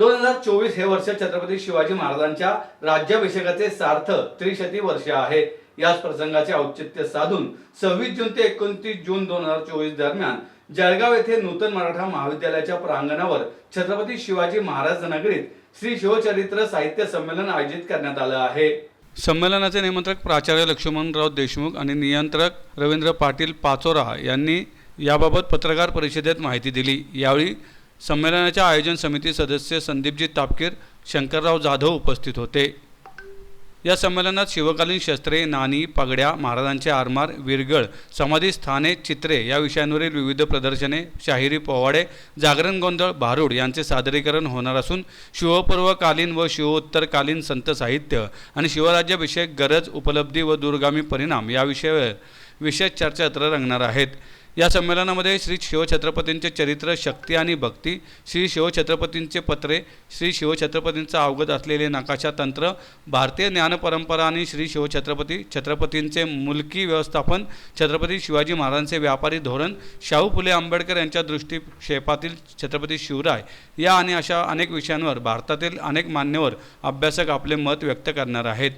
दोन हजार चोवीस हे वर्ष छत्रपती शिवाजी महाराजांच्या राज्याभिषेकाचे सार्थ त्रिशती वर्ष आहे. याच प्रसंगाचे औचित्य साधून सव्वीस जून ते एकोणतीस जून दोन हजार चोवीस दरम्यान जळगाव येथे नूतन मराठा महाविद्यालयाच्या प्रांगणावर छत्रपती शिवाजी महाराज नगरीत श्री शिवचरित्र साहित्य संमेलन आयोजित करण्यात आलं आहे. संमेलनाचे निमंत्रक प्राचार्य लक्ष्मणराव देशमुख आणि नियंत्रक रवींद्र पाटील पाचोरा यांनी याबाबत पत्रकार परिषदेत माहिती दिली. यावेळी संमेलनाच्या आयोजन समिती सदस्य संदीपजी तापकीर शंकरराव जाधव उपस्थित होते. या संमेलनात शिवकालीन शस्त्रे नाणी पगड्या महाराजांचे आरमार विरगळ समाधी स्थाने चित्रे या विषयांवरील विविध प्रदर्शने शाहिरी पोवाडे जागरण गोंधळ भारूड यांचे सादरीकरण होणार असून शिवपूर्वकालीन व शिवोत्तरकालीन संत साहित्य आणि शिवराज्याभिषेक गरज उपलब्धी व दूरगामी परिणाम या विषयावर विशेष चर्चात्र रंगणार आहेत. या संमेलनामध्ये श्री शिवछत्रपतींचे चरित्र शक्ती आणि भक्ती श्री शिवछत्रपतींचे पत्रे श्री शिवछत्रपतींचा अवगत असलेले नकाशा तंत्र भारतीय ज्ञानपरंपरा आणि श्री शिवछत्रपती छत्रपतींचे मुलकी व्यवस्थापन छत्रपती शिवाजी महाराजांचे व्यापारी धोरण शाहू फुले आंबेडकर यांच्या दृष्टिक्षेपातील छत्रपती शिवराय या आणि अशा अनेक विषयांवर भारतातील अनेक मान्यवर अभ्यासक आपले मत व्यक्त करणार आहेत.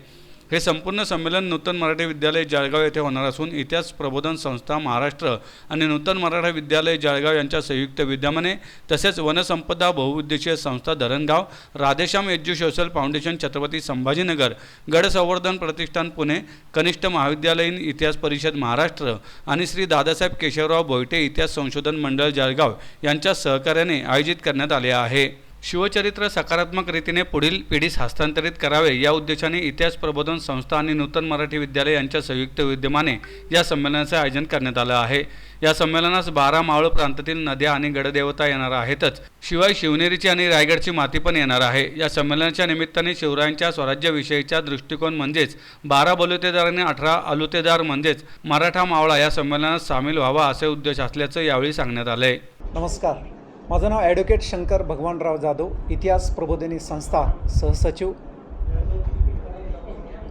हे संपूर्ण संमेलन नूतन मराठी विद्यालय जळगाव येथे होणार असून इतिहास प्रबोधन संस्था महाराष्ट्र आणि नूतन मराठा विद्यालय जळगाव यांच्या संयुक्त विद्यमाने तसेच वनसंपदा बहुउद्देशीय संस्था Dharangaon Radheshyam edu social foundation Chhatrapati Sambhajinagar गड संवर्धन प्रतिष्ठान पुणे कनिष्ठ महाविद्यालयीन इतिहास परिषद महाराष्ट्र आणि श्री दादासाहेब केशवराव भोयटे इतिहास संशोधन मंडळ जळगाव यांच्या सहकार्याने आयोजित करण्यात आले आहे. शिवचरित्र सकारात्मक रीतीने पुढील पिढीस हस्तांतरित करावे या उद्देशाने इतिहास प्रबोधन संस्था आणि नूतन मराठी विद्यालय यांच्या संयुक्त विद्यमाने या संमेलनाचे आयोजन करण्यात आलं आहे. या संमेलनास बारा मावळ प्रांतातील नद्या आणि गडदेवता येणार आहेतच. शिवाय शिवनेरीची आणि रायगडची माती पण येणार आहे. या संमेलनाच्या निमित्ताने शिवरायांच्या स्वराज्याविषयीचा दृष्टिकोन म्हणजेच बारा बलुतेदार आणि अठरा अलुतेदार म्हणजेच मराठा मावळा या संमेलनात सामील व्हावा असे उद्देश असल्याचं यावेळी सांगण्यात आलंय. नमस्कार. माझं नाव ॲडव्होकेट शंकर भगवानराव जाधव इतिहास प्रबोधिनी संस्था सहसचिव.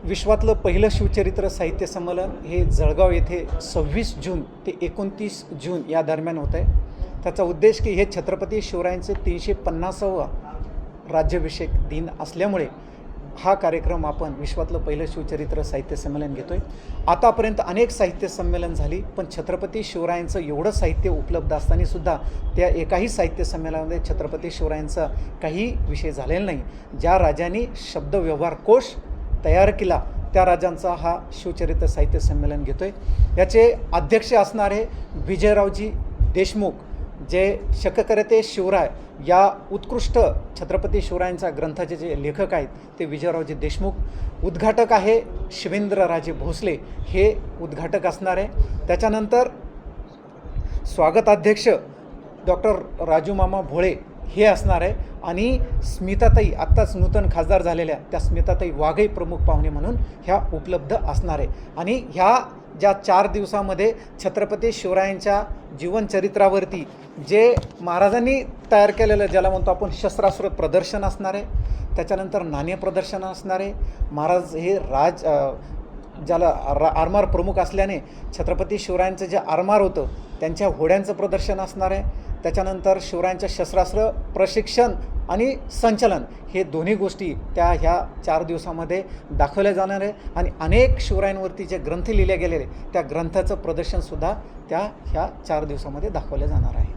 विश्वातलं पहिलं शिवचरित्र साहित्य संमेलन हे जळगाव येथे सव्वीस जून ते एकोणतीस जून या दरम्यान होत आहे त्याचा उद्देश की हे छत्रपती शिवरायांचे तीनशे पन्नासावा राज्याभिषेक दिन असल्यामुळे हा कार्यक्रम आपण विश्वातलं पहिलं शिवचरित्र साहित्य संमेलन घेतो आहे आतापर्यंत अनेक साहित्य संमेलन झाली पण छत्रपती शिवरायांचं एवढं साहित्य उपलब्ध असतानासुद्धा त्या एकाही साहित्य संमेलनामध्ये छत्रपती शिवरायांचा काही विषय झालेला नाही. ज्या राजांनी शब्दव्यवहार कोश तयार केला त्या राजांचा हा शिवचरित्र साहित्य संमेलन घेतो आहे याचे अध्यक्ष असणारे विजयरावजी देशमुख जे शककरते शिवराय या उत्कृष्ट छत्रपती शिवरायांचा ग्रंथाचे जे लेखक आहेत ते विजयरावजी देशमुख उद्घाटक आहे शिवेंद्रराजे भोसले. हे उद्घाटक असणार आहे. त्याच्यानंतर स्वागताध्यक्ष डॉक्टर राजू मामा भोळे हे असणार आहे. आणि स्मिताताई आत्ताच नूतन खासदार झालेल्या त्या स्मिताताई वाघई प्रमुख पाहुणे म्हणून ह्या उपलब्ध असणार आहे. आणि ह्या ज्या चार दिवसामध्ये छत्रपती शिवरायांच्या जीवनचरित्रावरती जे महाराजांनी तयार केलेलं ज्याला म्हणतो आपण शस्त्रास्त्र प्रदर्शन असणार आहे त्याच्यानंतर नाणे प्रदर्शन असणार आहे. महाराज हे राज ज्याला र आरमार प्रमुख असल्याने छत्रपती शिवरायांचं जे आरमार होतं त्यांच्या होड्यांचं प्रदर्शन असणार आहे. त्याच्यानंतर शिवरायांचं शस्त्रास्त्र प्रशिक्षण आणि संचलन हे दोन्ही गोष्टी त्या ह्या चार दिवसामध्ये दाखवल्या जाणार आहे. आणि अनेक शिवरायांवरती जे ग्रंथ लिहिले गेलेले त्या ग्रंथाचं प्रदर्शनसुद्धा त्या ह्या चार दिवसामध्ये दाखवलं जाणार आहे.